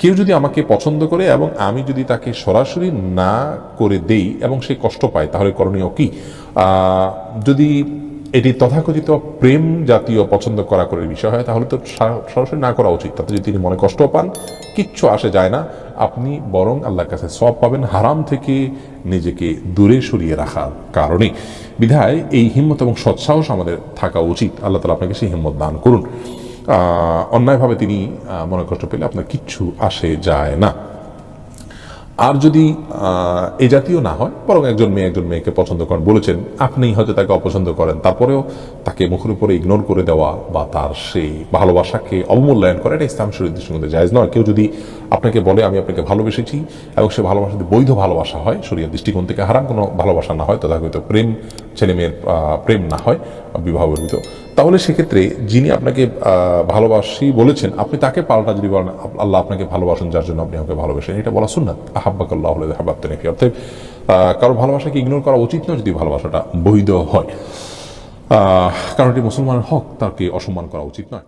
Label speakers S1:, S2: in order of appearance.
S1: কেউ যদি আমাকে পছন্দ করে এবং আমি যদি তাকে সরাসরি না করে দেই এবং সে কষ্ট পায়, তাহলে করণীয় কি? যদি এটি তথাকথিত প্রেম জাতীয় পছন্দ করা করে বিষয় হয়, তাহলে তো সরাসরি না করা উচিত। তাতে যদি তিনি মনে কষ্ট পান, কিচ্ছু আসে যায় না। আপনি বরং আল্লাহর কাছে সব পাবেন, হারাম থেকে নিজেকে দূরে সরিয়ে রাখার কারণে। বিধায় এই হিম্মত এবং সৎসাহস আমাদের থাকা উচিত। আল্লাহ তালা আপনাকে সেই হিম্মত দান করুন। অন্যায়ভাবে তিনি মনে কষ্ট পেলে আপনার কিচ্ছু আসে যায় না। আর যদি এ জাতীয় না হয়, বরং একজন মেয়ে একজন মেয়েকে পছন্দ করেন, বলেছেন আপনি হয়তো তাকে অপছন্দ করেন, তারপরেও তাকে মুখের উপরে ইগনোর করে দেওয়া বা তার সেই ভালোবাসাকে অবমূল্যায়ন করা, এটা ইসলাম শরীর দৃষ্টিকোণে জায়জ নয়। কেউ যদি আপনাকে বলে, আমি আপনাকে ভালোবেসেছি এবং সে ভালোবাসা বৈধ ভালোবাসা হয় শরীর দৃষ্টিকোণ থেকে হারাম, কোনো ভালোবাসা না হয় তথা হয়তো প্রেম ছেলে মেয়ের প্রেম না হয়, বিবাহ বর্বিত তাহলে সেক্ষেত্রে যিনি আপনাকে ভালোবাসি বলেছেন, আপনি তাকে পাল্টা যদি বলেন আল্লাহ আপনাকে ভালোবাসেন, যার জন্য আপনি আমাকে ভালোবাসেন এটা বলা শুননা আহাব্বাকাল্লাহ নাকি অর্থাৎ কারও ভালোবাসাকে ইগনোর করা উচিত নয় যদি ভালোবাসাটা বৈধ হয়। কারণ এটি মুসলমানের হক, তাকে অসম্মান করা উচিত নয়।